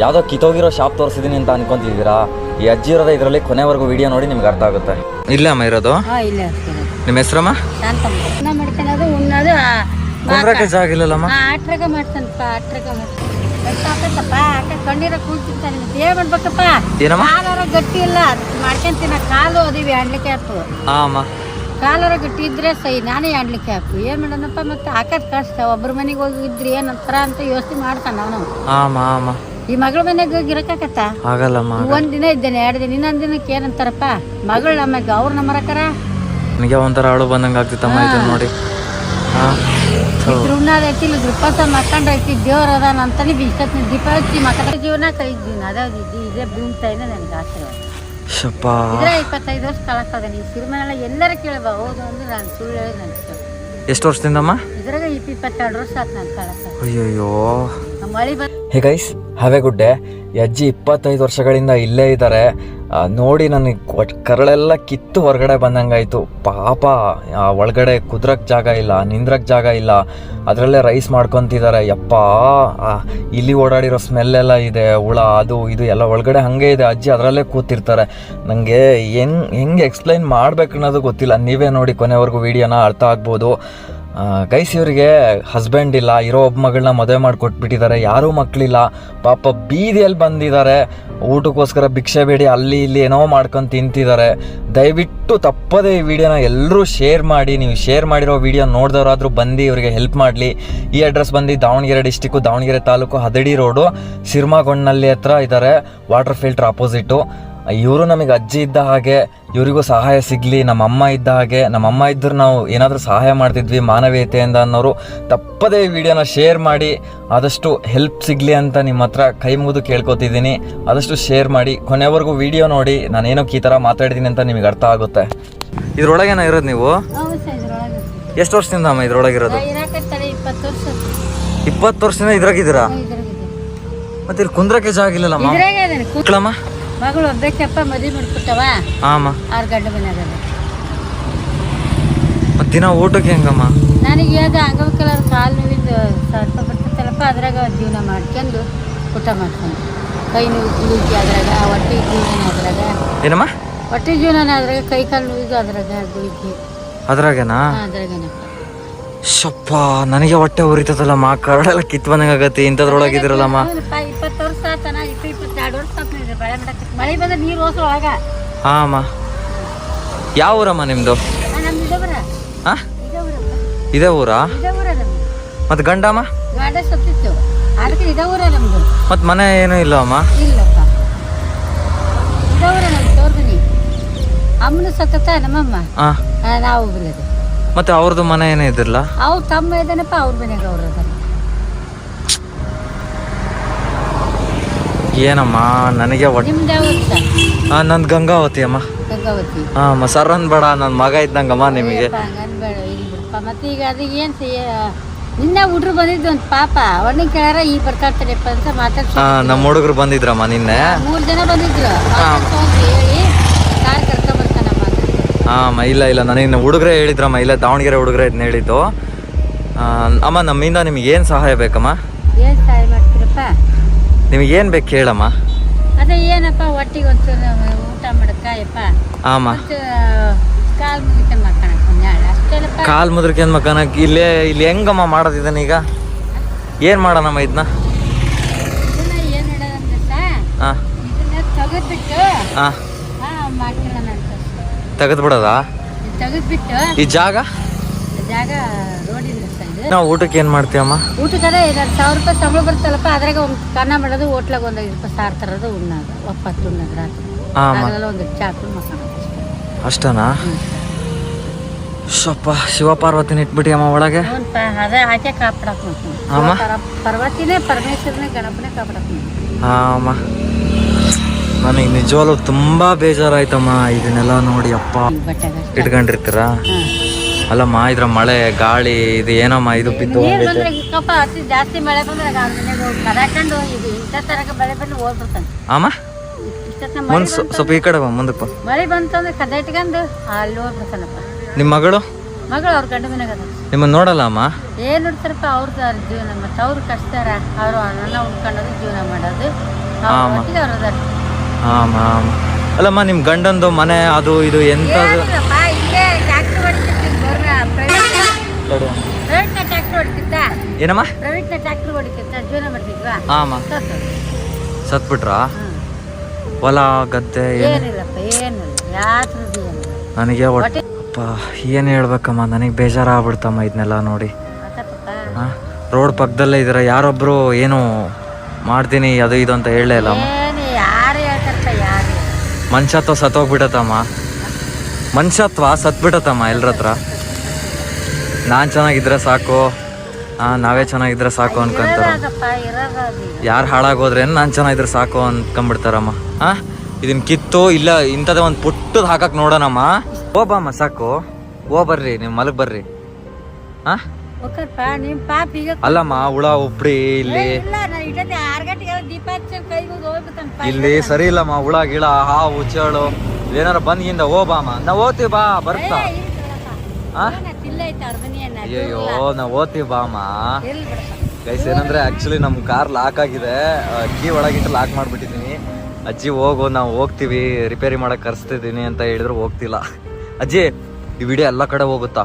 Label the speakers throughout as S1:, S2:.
S1: ಯಾವುದೋ ಕಿತೋಗಿರೋ ಶಾಪ್ ತೋರಿಸಿದೀನಿ ಅಂತ ಅನ್ಕೊಂತಿದ್ದೀರಾ? ಈ ಅಜ್ಜಿ ಇರೋದ ಇದರಲ್ಲಿ ಕೊನೆವರೆಗೂ ವಿಡಿಯೋ ನೋಡಿ ನಿಮ್ಗೆ ಅರ್ಥ ಆಗುತ್ತೆ. ಇಲ್ಲ ಅಮ್ಮ ಇರೋದು?
S2: ಹಾ ಇಲ್ಲ
S1: ನಿಮ್ಮ ಹೆಸರಮ್ಮ?
S2: ಶಾಂತಮ್ಮ ಅನ್ನ ಮಾಡ್ಕೊಳ್ಳೋದು ಉಣ್ಣೋದು ಆ,
S1: ಕುಂದ್ರಕ್ಕೆ ಜಾಗ ಇಲ್ಲಲ್ಲಮ್ಮ?
S2: ಆ, ಆಟ್ರಾಗ ಮಾಡ್ತಾನಪ್ಪ ಆಟ್ರಾಗ ಮಾಡ್ತಾನೆ. ಗೊತ್ತಾಗ್ತೈತಪ್ಪ ಆಟ ಕಣ್ಣೀರ ಕೂತಿರ್ತಾನೆ ಮತ್ತೆ ಏನ್ ಮಾಡ್ಬೇಕಪ್ಪ
S1: ಏನಮ್ಮ?
S2: ಕಾಲಾರ ಗಟ್ಟಿ ಇಲ್ಲ. ಮಾಡ್ಕೊಂತಿನ ಕಾಲು ಅದಿವಿ ಹಣ್ಲಿಕ್ಕೆ ಆಯ್ತು
S1: ಹಾಂ ಅಮ್ಮ.
S2: ಕಾಲಾರ ಗಟ್ಟಿ ಇದ್ರೆ ಸೈ ನಾನೇ ಆಡ್ಲಿಕ್ಕೆ ಹಾಕು. ಏನ್ ಮಾಡೋಣಪ್ಪ ಮತ್ತೆ? ಹಾಕದ್ ಕಷ್ಟ ಒಬ್ರ ಮನೆಗೆ ಹೋಗಿದ್ರಿ ಏನಂತಾರ ಅಂತ ಯೋಚನೆ ಮಾಡ್ತಾನ ಅವನು.
S1: ಹಾಂ ಅಮ್ಮ ಅಮ್ಮ.
S2: ಈ ಮಗಳ ಮನೆಗೆ ಗಿರಕಾಕತ್ತ
S1: ಆಗಲ್ಲಮ್ಮ
S2: ಒಂದ್ ದಿನ ಇದ್ದೇನೆ ಎರಡು ದಿನ ಇನ್ನೊಂದ್ ದಿನಕ್ಕೆ ಏನಂತಾರಪ್ಪ? ಮಗಳು ನಮಗೆ ಅವ್ರ ನಮ್ಮರಕರ
S1: ನನಗೆ ಒಂಥರ ಅಳು ಬಂದಂಗ ಆಗ್ತಿತ್ತಮ್ಮ ಇದನ್ನ ನೋಡಿ. ಹಾಂ.
S2: ಉಣ್ಣಾದ ಐತಿಲ್ಲ ದೃಪಸ ಮಕ್ಕಂಡ್ ಐತಿ ದೇವ್ರ ಅದಾನ ಅಂತಾನೆ ಬಿಸ್ತತ್ನ ದೀಪ ಹಚ್ಚಿ ಮಕ್ಕಳ ಜೀವನ ಕೈದ್ದೀನಿ ಅದಾವ್ದು ಇದ್ದು ಇದೇ ಬೀಳ್ತಾಯಿನ ನನಗೆ ಆಶೀರ್ವಾದ.
S1: ಶಪ್ಪ.
S2: ಇದ್ರೆ ಇಪ್ಪತ್ತೈದು ವರ್ಷ ಕಳಕದ ನೀವು ಸಿರಿಮನೆಲ್ಲ ಎಲ್ಲರ ಕೇಳಬ ಹೌದು ಅಂದ್ರೆ ನಾನು ಸುಳ್ಳು ಹೇಳಿ ನನಗೆ
S1: ಎಷ್ಟು ವರ್ಷದಿಂದಮ್ಮ
S2: ಇದ್ರಾಗ ಇಪ್ಪ ಇಪ್ಪತ್ತೆರಡು ವರ್ಷ ಆಯ್ತು ನಾನು ಕಳಕ
S1: ಅಯ್ಯಯ್ಯೋ.
S2: ಮಳಿ ಬಂದು
S1: hey guys have a good day ಅಜ್ಜಿ ಇಪ್ಪತ್ತೈದು ವರ್ಷಗಳಿಂದ ಇಲ್ಲೇ ಇದ್ದಾರೆ ನೋಡಿ ನನಗೆ ಒಟ್- ಕರಳೆಲ್ಲ ಕಿತ್ತು ಹೊರಗಡೆ ಬಂದಂಗಾಯ್ತು. ಪಾಪ ಒಳಗಡೆ ಕುದ್ರಕ್ ಜಾಗ ಇಲ್ಲ, ನಿಂದ್ರಕ್ ಜಾಗ ಇಲ್ಲ. ಅದರಲ್ಲೇ ರೈಸ್ ಮಾಡ್ಕೊತಿದ್ದಾರೆ ಯಪ್ಪ ಇಲ್ಲಿ ಓಡಾಡಿರೋ ಸ್ಮೆಲ್ಲೆಲ್ಲ ಇದೆ, ಹುಳ, ಅದು, ಇದು ಎಲ್ಲ ಒಳಗಡೆ ಹಾಗೆ ಇದೆ. ಅಜ್ಜಿ ಅದರಲ್ಲೇ ಕೂತಿರ್ತಾರೆ. ನನಗೆ ಹೆಂಗ್, ಹೆಂಗೆ ಎಕ್ಸ್ಪ್ಲೈನ್ ಮಾಡ್ಬೇಕು ಅನ್ನೋದು ಗೊತ್ತಿಲ್ಲ. ನೀವೇ ನೋಡಿ ಕೊನೆವರೆಗೂ ವಿಡಿಯೋನ ಅರ್ಥ ಆಗ್ಬೋದು. ಗೈಸ್ ಇವರಿಗೆ ಹಸ್ಬೆಂಡ್ ಇಲ್ಲ, ಇರೋ ಒಬ್ಬ ಮಗಳನ್ನ ಮದುವೆ ಮಾಡಿಕೊಟ್ಬಿಟ್ಟಿದ್ದಾರೆ, ಯಾರೂ ಮಕ್ಕಳಿಲ್ಲ ಪಾಪ ಬೀದಿಯಲ್ಲಿ ಬಂದಿದ್ದಾರೆ, ಊಟಕ್ಕೋಸ್ಕರ ಭಿಕ್ಷೆ ಬೇಡಿ, ಅಲ್ಲಿ ಇಲ್ಲಿ ಏನೋ ಮಾಡ್ಕೊಂಡು ತಿಂತಿದ್ದಾರೆ. ದಯವಿಟ್ಟು ತಪ್ಪದೇ ಈ ವಿಡಿಯೋನ ಎಲ್ಲರೂ ಶೇರ್ ಮಾಡಿ, ನೀವು ಶೇರ್ ಮಾಡಿರೋ ವಿಡಿಯೋ ನೋಡಿದವರಾದರೂ ಬಂದು ಇವರಿಗೆ ಹೆಲ್ಪ್ ಮಾಡಲಿ. ಈ ಅಡ್ರೆಸ್ ಬಂದು ದಾವಣಗೆರೆ ಡಿಸ್ಟಿಕ್ಕು ದಾವಣಗೆರೆ ತಾಲೂಕು ಹದಡಿ ರೋಡು ಸಿರ್ಮಾಗೊಂಡ್ನಲ್ಲಿ ಹತ್ರ ಇದ್ದಾರೆ ವಾಟರ್ ಫಿಲ್ಟರ್ ಅಪೋಸಿಟು ಇವರು ನಮಗೆ ಅಜ್ಜಿ ಇದ್ದ ಹಾಗೆ ಇವರಿಗೂ ಸಹಾಯ ಸಿಗಲಿ ನಮ್ಮ ಅಮ್ಮ ಇದ್ದ ಹಾಗೆ ನಮ್ಮ ಅಮ್ಮ ಇದ್ದರೂ ನಾವು ಏನಾದರೂ ಸಹಾಯ ಮಾಡ್ತಿದ್ವಿ ಮಾನವೀಯತೆಯಿಂದ ಅನ್ನೋರು ತಪ್ಪದೇ ಈ ವಿಡಿಯೋನ ಶೇರ್ ಮಾಡಿ ಆದಷ್ಟು ಹೆಲ್ಪ್ ಸಿಗಲಿ ಅಂತ ನಿಮ್ಮ ಹತ್ರ ಕೈ ಮುಗಿದು ಕೇಳ್ಕೊತಿದ್ದೀನಿ. ಆದಷ್ಟು ಶೇರ್ ಮಾಡಿ ಕೊನೆವರೆಗೂ ವಿಡಿಯೋ ನೋಡಿ ನಾನು ಏನೋ ಈ ಥರ ಮಾತಾಡಿದ್ದೀನಿ ಅಂತ ನಿಮಗೆ ಅರ್ಥ ಆಗುತ್ತೆ. ಇದ್ರೊಳಗೇನ ಇರೋದು ನೀವು? ಎಷ್ಟು ವರ್ಷದಿಂದ ಅಮ್ಮ ಇದ್ರೊಳಗಿರೋದು?
S2: ಇಪ್ಪತ್ತು ವರ್ಷ
S1: ಇಪ್ಪತ್ತು ವರ್ಷದಿಂದ ಇದ್ರಾಗಿದ್ದೀರಾ?
S2: ಇದ್ರಾಗಿದೆ
S1: ಮತ್ತೆ ಇಲ್ಲಿ ಕುಂದ್ರಕ್ಕೆ ಜಾಗ ಇಲ್ಲಲ್ಲಮ್ಮ?
S2: ಮಗಳು ಒಬ್ಬಾಕಪ್ಪ ಮದುವೆ ಮಾಡ್ಕೊಟ್ಟವ?
S1: ಹಾಂ
S2: ಆರು ಗಂಟೆ ಮನ್ಯಾಗ
S1: ಮತ್ತೆ ದಿನ ಊಟಕ್ಕೆ ಹೆಂಗಮ್ಮ?
S2: ನನಗೆ ಯಾವ್ದು ಅಂಗವಿಕಲ ಕಾಲು ನೋವಿಂದು ಸ್ವಲ್ಪ ಬರ್ತೈತಲ್ಲಪ್ಪ ಅದ್ರಾಗ ಜೀವನ ಮಾಡ್ಕೊಂಡು ಊಟ ಮಾಡ್ಕೊಂಡು. ಕೈ ನೋವು ಗುಳಿಗೆ ಅದ್ರಾಗ ಹೊಟ್ಟೆ ಜೀವನ ಅದ್ರಾಗ.
S1: ಏನಮ್ಮ?
S2: ಹೊಟ್ಟೆ ಜೀವನ ಅದ್ರಾಗ ಕೈ ಕಾಲು ನೋವಿಗೂ ಅದ್ರಾಗ ಗುಳಿಗೆ.
S1: ಅದ್ರಾಗನಾ?
S2: ಅದ್ರಾಗೇನಪ್ಪ
S1: ಶಪ್ಪ ನನಗೆ ಹೊಟ್ಟೆ ಉರಿತದಲ್ಲಮ್ಮ ಕರಡೆಲ್ಲ ಕಿತ್ ಬಂದಂಗಾಗತ್ತೆ ಇಂಥದ್ರೊಳಗಿದಿರಲ್ಲಮ್ಮ
S2: ಹೌದಪ್ಪ ಇಪ್ಪತ್ತು ವರ್ಷ ಆತನ? ಮಳೆ ಬಂದ್ರೆ ನೀರು ಹೋಸ ಒಳಗ.
S1: ಹಾಂ ಅಮ್ಮ. ಯಾವ ಊರಮ್ಮ ನಿಮ್ಮದು ಹಾಂ ಇದೇ ಊರಾ ಮತ್ತು ಗಂಡಮ್ಮ
S2: ಗಾಡ ಸತ್ತಿತ್ತು ಅದಕ್ಕೆ ಇದೇ ಊರ ನಮ್ದು.
S1: ಮತ್ತು ಮನೆ ಏನೂ ಇಲ್ಲ ಅಮ್ಮ?
S2: ಇಲ್ಲಪ್ಪ. ಇದೇ ಊರ ನಮ್ದು ತೋರ್ ಅಮ್ಮನ ಸತ್ತತ್ತ ನಮ್ಮಮ್ಮ.
S1: ಹಾಂ
S2: ನಾವು
S1: ಮತ್ತು ಅವ್ರದ್ದು ಮನೆ ಏನೂ ಇದ್ರಲ್ಲ
S2: ಅವ್ರ ತಮ್ಮ ಇದ್ದಾನಪ್ಪ ಅವ್ರ ಮನೆಗೆ ಅವ್ರು ಅದಾರ
S1: ಏನಮ್ಮ? ನನಗೆ ನಂದು ಗಂಗಾವತಿ ಅಮ್ಮ. ಹಾಂ ಅಮ್ಮ ಸರ್ ಅನ್ಬೇಡ ನನ್ನ ಮಗ ಇದ್ದಂಗಮ್ಮ ನಿಮಗೆ.
S2: ಮತ್ತೆ ಈಗ ಅದು ಏನು ನಿನ್ನೆ ಹುಡ್ರು ಬಂದಿದ್ದು ಒಂದು ಪಾಪ. ಅವನ್ನ ಕೇಳಾರ ಈ ಬರ್ತಾಡ್ತಾರಪ್ಪ ಅಂತ ಮಾತಾಡ್ಸ.
S1: ಹಾಂ ನಮ್ಮ ಹುಡುಗರು ಬಂದಿದ್ರಮ್ಮ ನಿನ್ನೆ.
S2: ಮೂರು ಜನ ಬಂದಿದ್ರು. ಹೇಳಿ ಕಾರ್.
S1: ಹಾಂ ಇಲ್ಲ ಇಲ್ಲ. ನನಗೆ ಹುಡುಗರೇ ಹೇಳಿದ್ರಮ್ಮ. ಇಲ್ಲ ದಾವಣಗೆರೆ ಹುಡುಗರೇ ಇದನ್ನ ಹೇಳಿದ್ದು. ಅಮ್ಮ ನಮ್ಮಿಂದ ನಿಮ್ಗೆ ಏನು ಸಹಾಯ ಬೇಕಮ್ಮ?
S2: ಏನು ಸಹಾಯ ಮಾಡ್ತೀರಪ್ಪ?
S1: ನಿಮಗೆ ಏನು ಬೇಕು ಕೇಳಮ್ಮ?
S2: ಅದೇ ಏನಪ್ಪ ಒಟ್ಟಿಗೆ ಒಂಚೂರು ಊಟ ಮಾಡಕ್ಕ ಯಪ್ಪ?
S1: ಆಮ.
S2: ಮತ್ತು ಕಾಲ್ ಮುಗಿತ ಏನ್
S1: ಕಾಲ್ ಮುದ್ರಕ್ಕೆ ಮಕ್ಕನಕ್ಕೆ ಇಲ್ಲೇ ಇಲ್ಲಿ ಹೆಂಗಮ್ಮ ಮಾಡೋದಿದ್ದಾನೆ ಈಗ? ಏನು ಮಾಡೋಣಮ್ಮ ಇದನ್ನ
S2: ಏನು
S1: ಹಾಂ
S2: ಇದನ್ನ ತೆಗೆದ್ಬಿಟ್ಟು
S1: ಹಾಂ
S2: ಹಾ ಮಾಡ್ಕೊಳ್ಳೋಣ ಅಂತ.
S1: ತೆಗೆದ್ಬಿಡೋದಾ?
S2: ತೆಗೆದ್ಬಿಟ್ಟು
S1: ಈ ಜಾಗ?
S2: ಜಾಗ ಸೈಡ್
S1: ನಾವು ಊಟಕ್ಕೆ ಏನು ಮಾಡ್ತೀವಮ್ಮ
S2: ಊಟಕ್ಕದ ಎರಡು ಸಾವಿರ ರೂಪಾಯಿ ಸಂಬಳ ಬರ್ತಲ್ಲಪ್ಪ ಅದ್ರಾಗ ಒಂದು ಕನ್ನ ಮಾಡೋದು ಹೋಟ್ಲಾಗ ಒಂದು ಐದು ರೂಪಾಯಿ ಸಾರು ತರೋದು ಉಣ್ಣೋದು ಒಪ್ಪತ್ತು ಉಣ್ಣೋದು ರಾತ್ರಿ. ಆಗಲ್ಲ ಒಂದು ಚಾಕು ಮಸಾಲ
S1: ಅಷ್ಟನಾ? ಶಪ್ಪ ಶಿವ ಪಾರ್ವತಿನ ಇಟ್ಬಿಟ್ಟಿ ಅಮ್ಮ ಒಳಗೆ.
S2: ಅದೇ ಕಾಪಾಡಕ್
S1: ಅಮ್ಮ?
S2: ಪರ್ವತಿನೇ ಪರಮೇಶ್ವರನೇ ಗಣಪನೇ ಕಾಪಾಡಕ್
S1: ಹಾಂ ಅಮ್ಮ. ನನಗೆ ನಿಜವಾಗ್ಲೂ ತುಂಬಾ ಬೇಜಾರಾಯ್ತಮ್ಮ ಇದನ್ನೆಲ್ಲ ನೋಡಿ ಅಪ್ಪ. ಇಟ್ಕೊಂಡಿರ್ತೀರಾ? ಅಲ್ಲಮ್ಮ ಇದ್ರ ಮಳೆ ಗಾಳಿ ಇದು ಏನಮ್ಮ ಇದು ಬಿದ್ದು
S2: ನೀರು
S1: ಹೋಗೈತೆ
S2: ಬಂದ್ರೆ ಕಪ್ಪ ಅತಿ ಜಾಸ್ತಿ ಮಳೆ ಬಂದ್ರೆ ಅವ್ರ ಮನೆಗೆ ಹೋಗಿ ಕದಾಕೊಂಡು ಇದು ಇಂಥ ತರಕ ಬೆಳೆ ಬಂದು ಹೋಗ್ಬಿಡ್ತಾನೆ
S1: ಅಮ್ಮ ಮುಂದೆ ಸ್ವಲ್ಪ ಈ ಕಡೆ ಬಾ ಮುಂದಕ್ಕೆ ಬಾ.
S2: ಮಳೆ ಬಂತಂದ್ರೆ ಕದ ಇಟ್ಕೊಂಡು ಅಲ್ಲಿ ಹೋಗ್ಬಿಡ್ತಾನಪ್ಪ.
S1: ನಿಮ್ಮ ಮಗಳು?
S2: ಮಗಳು ಅವ್ರ ಗಂಡ ಮನೆಗೆ ಅದ
S1: ನಿಮ್ಮನ್ನ ನೋಡಲ್ಲ ಅಮ್ಮ?
S2: ಏನ್ ನೋಡ್ತಾರಪ್ಪ ಅವ್ರದ್ದು ಅವ್ರ ಜೀವನ ಮತ್ತೆ ಅವ್ರು ಕಷ್ಟಾರ ಅವರು ಅನ್ನ ಉಳ್ಕೊಳ್ಳೋದು ಜೀವನ ಮಾಡೋದು. ಅವ್ರು ಅದಾರ.
S1: ಹಾಂ ಅಲ್ಲಮ್ಮ ನಿಮ್ಮ ಗಂಡಂದು ಮನೆ ಅದು ಇದು
S2: ಎಂತ ಇಲ್ಲೇ ಟ್ಯಾಕ್ಟ್ರ್ ಹೊಡಿತಿರ್ತೀನಿ, ಗೌರ್ನ- ಪ್ರೈವೇಟ್ ಪ್ರೈವೇಟ್ನ ಟ್ಯಾಕ್ಟ್ರ್ ಹೊಡಿತಿದ್ದ?
S1: ಏನಮ್ಮ?
S2: ಪ್ರೈವೇಟ್ನ ಟ್ಯಾಕ್ಟ್ರ್ ಹೊಡಿತಿದ್ದ? ಜೀವನ ಮಾಡ್ತಿದ್ವಾ?
S1: ಹಾಂ
S2: ಸತ್ತು.
S1: ಸತ್ಬಿಟ್ರಾ. ಹೊಲ ಗದ್ದೆ ಏನು?
S2: ಏನಿಲ್ಲಪ್ಪ ಏನಿಲ್ಲ. ಯಾತ್ರದ್ದು ಏನಿಲ್ಲ.
S1: ನನಗೆ ಒಟ್ಟು ಅಪ್ಪ ಏನು ಹೇಳ್ಬೇಕಮ್ಮ? ನನಗೆ ಬೇಜಾರಾಗ್ಬಿಡ್ತಮ್ಮ ಇದನ್ನೆಲ್ಲ ನೋಡಿ. ರೋಡ್ ಪಕ್ಕದಲ್ಲೇ ಇದ್ದೀರ? ಯಾರೊಬ್ಬರು ಏನು ಮಾಡ್ತೀನಿ ಅದು ಇದು ಅಂತ ಹೇಳಲೇ
S2: ಇಲ್ಲ
S1: ಮನುಷ್ಯತ್ವ ಸತ್ತು ಮನುಷ್ಯತ್ವ ಸತ್ಬಿಟ್ಟತಮ್ಮ ಎಲ್ರ ಹತ್ರ ನಾನು ಚೆನ್ನಾಗಿದ್ರೆ ಸಾಕು. ಹಾಂ ನಾವೇ ಚೆನ್ನಾಗಿದ್ರೆ ಸಾಕು ಅನ್ಕೊಂತಾರ. ಯಾರು ಹಾಳಾಗೋದ್ರೇನು ನಾನು ಚೆನ್ನಾಗಿದ್ರೆ ಸಾಕು ಅನ್ಕೊಂಬಿಡ್ತಾರಮ್ಮ ಹಾಂ ಇದನ್ನ ಕಿತ್ತು ಇಲ್ಲ ಇಂಥದ್ದೇ ಒಂದು ಪುಟ್ಟದ್ ಹಾಕಕ್ ನೋಡೋಣಮ್ಮ. ಓ ಬಾಮ್ಮ ಸಾಕು. ಓ ಬರ್ರಿ ನೀವು ಮಲಗ್ ಬರ್ರಿ. ಹಾಂ ಅಲ್ಲಮ್ಮ ಹುಳ ಉಪ್ಡಿ ಇಲ್ಲಿ
S2: ಇಲ್ಲ
S1: ಸರಿ ಇಲ್ಲಮ್ಮ ಹುಳ ಗಿಳ ಹಾವು ಚೇಳು. ಏನಾರ ಬಂದ್ಗಿಂದ ಓ ಬಾಮ್ಮ. ನಾ ಓದ್ತೀವಿ ಬಾ ಬರ್ತಾ? ಅಯ್ಯಯ್ಯೋ ನಾ ಓದ್ತೀವಿ
S2: ಬಾಮ
S1: ಗೈಸ್ ಏನಂದ್ರೆ ಆಕ್ಚುಲಿ ನಮ್ಮ ಕಾರ್ ಲಾಕ್ ಆಗಿದೆ. ಅಜ್ಜಿ ಒಳಗಿಟ್ಟು ಲಾಕ್ ಮಾಡ್ಬಿಟ್ಟಿದ್ದೀನಿ. ಅಜ್ಜಿ ಹೋಗು ನಾವು ಹೋಗ್ತೀವಿ. ರಿಪೇರಿ ಮಾಡಕ್ ಕರ್ಸ್ತಿದೀನಿ ಅಂತ ಹೇಳಿದ್ರು ಹೋಗ್ತಿಲ್ಲ. ಅಜ್ಜಿ ಈ ವಿಡಿಯೋ ಎಲ್ಲ ಕಡೆ ಹೋಗುತ್ತಾ?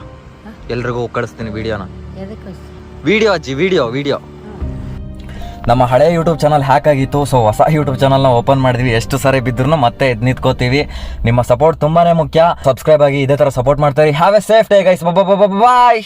S1: ಎಲ್ರಿಗೂ ಕಳಿಸ್ತೀನಿ ವಿಡಿಯೋನ ವಿಡಿಯೋ ಅಜ್ಜಿ ವಿಡಿಯೋ ವಿಡಿಯೋ ನಮ್ಮ ಹಳೆ ಯೂಟ್ಯೂಬ್ ಚಾನಲ್ ಹ್ಯಾಕ್ ಆಗಿತ್ತು. ಸೊ ಹೊಸ ಯೂಟ್ಯೂಬ್ ಚಾನಲ್ನ ಓಪನ್ ಮಾಡಿದ್ವಿ. ಎಷ್ಟು ಸಾರಿ ಬಿದ್ದರೂ ಮತ್ತೆ ಎದ್ದು ನಿಂತ್ಕೋತೀವಿ ನಿಮ್ಮ ಸಪೋರ್ಟ್ ತುಂಬಾ ಮುಖ್ಯ. ಸಬ್ಸ್ಕ್ರೈಬ್ ಆಗಿ ಇದೇ ಥರ ಸಪೋರ್ಟ್ ಮಾಡ್ತಾರೆ. Have a safe day guys bye